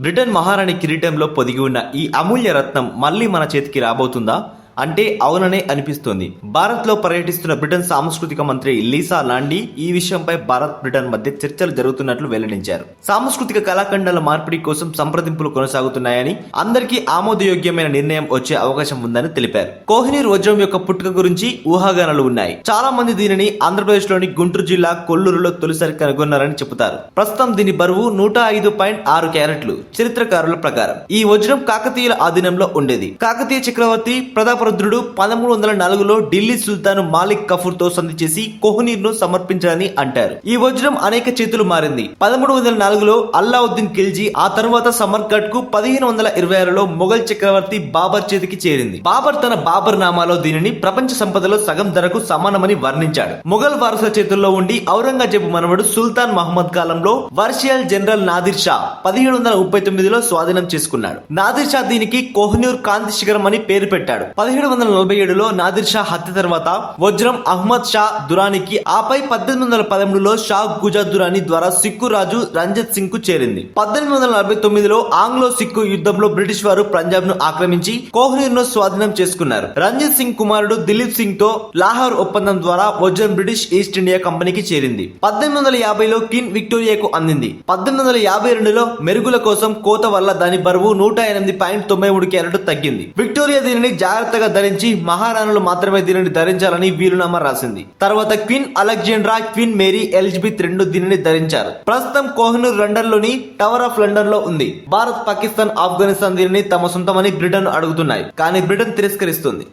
Britain మహారాణి కిరీటంలో పొదిగి ఉన్న ఈ అమూల్య రత్నం మళ్ళీ మన చేతికి రాబోతుందా? అంటే అవుననే అనిపిస్తోంది. భారత్లో పర్యటిస్తున్న బ్రిటన్ సాంస్కృతిక మంత్రి లీసా లాండి ఈ విషయంపై భారత్ బ్రిటన్ మధ్య చర్చలు జరుగుతున్నట్లు వెల్లడించారు. సాంస్కృతిక కళాఖండాల మార్పిడి కోసం సంప్రదింపులు కొనసాగుతున్నాయని అందరికీ ఆమోదయోగ్యమైన నిర్ణయం వచ్చే అవకాశం ఉందని తెలిపారు. కోహినీర్ వజ్రం యొక్క పుట్టుక గురించి ఊహాగానాలు ఉన్నాయి. చాలా మంది దీనిని ఆంధ్రప్రదేశ్లోని గుంటూరు జిల్లా కొల్లూరులో తొలిసారి కనుగొన్నారని చెబుతారు. ప్రస్తుతం దీని బరువు నూట ఐదు పాయింట్ ఆరు క్యారెట్లు చరిత్రకారుల ప్రకారం. ఈ వజ్రం కాకతీయుల ఆధీనంలో ఉండేది. కాకతీయ చక్రవర్తి ప్రతాపరుద్రుడు పదమూడు వందల నాలుగులో ఢిల్లీ సుల్తాన్ మాలిక్ కఫూర్తో సంధి చేసి కోహినీర్ను సమర్పించారని అంటారు. ఈ వజ్రం అనేక చేతులు మారింది. పదమూడు వందల నాలుగులో అల్లావుద్దీన్ ఖిల్జీ ఆ తర్వాత సమర్గఢ్కు పదిహేను వందల ఇరవై ఆరులో మొఘల్ చక్రవర్తి బాబర్ చేతికి చేరింది. బాబర్ తన బాబర్ నామాలో దీనిని ప్రపంచ సంపదలో సగం ధరకు సమానమని వర్ణించాడు. మొఘల్ వారసుల చేతుల్లో ఉండి ఔరంగజేబు మనవడు సుల్తాన్ మహమ్మద్ కాలంలో వర్షియల్ జనరల్ నాదిర్ షా పదిహేడు వందల ముప్పై తొమ్మిదిలో స్వాధీనం చేసుకున్నాడు. నాదిర్ షా దీనికి కోహ్నూర్ కాంతి శిఖరం అని పేరు పెట్టాడు. పదిహేడు వందల నలభై ఏడులో నాదిర్ షా హత్య తర్వాత వజ్రం అహ్మద్ షా దురానికి ఆపై పద్దెనిమిది వందల పదమూడులో షా గుజా దురాని ద్వారా సిక్కు రాజు రంజిత్ సింగ్కు చేరింది. పద్దెనిమిది వందల నలభై తొమ్మిదిలో ఆంగ్లో సిక్కు యుద్ధంలో బ్రిటిష్ వారు పంజాబ్ను ఆక్రమించి కోహినూర్ను స్వాధీనం చేసుకున్నారు. రంజిత్ సింగ్ కుమారుడు దిలీప్ సింగ్తో లాహోర్ ఒప్పందం ద్వారా వజ్రం బ్రిటిష్ ఈస్ట్ ఇండియా కంపెనీకి చేరింది. పద్దెనిమిది వందల యాభైలో కిన్ విక్టోరియాకు అందింది. పద్దెనిమిది వందల యాభై రెండులో మెరుగుల కోసం కోత వల్ల దాని బరువు నూట ఎనిమిది పాయింట్ తొంభై మూడు క్యారెట్ తగ్గింది. విక్టోరియా దీనిని జాగ్రత్తగా ధరించి మహారాణులు మాత్రమే దీనిని ధరించాలని వీలునామా రాసింది. తర్వాత queen Alexandra queen Mary Elizabeth రెండు దీనిని ధరించారు. ప్రస్తుతం కోహినూర్ లండన్లోని టవర్ ఆఫ్ లండన్లో ఉంది. భారత్ పాకిస్తాన్ ఆఫ్ఘనిస్తాన్ దీనిని తమ సొంతమని బ్రిటన్ అడుగుతున్నాయి. కానీ బ్రిటన్ తిరస్కరిస్తుంది.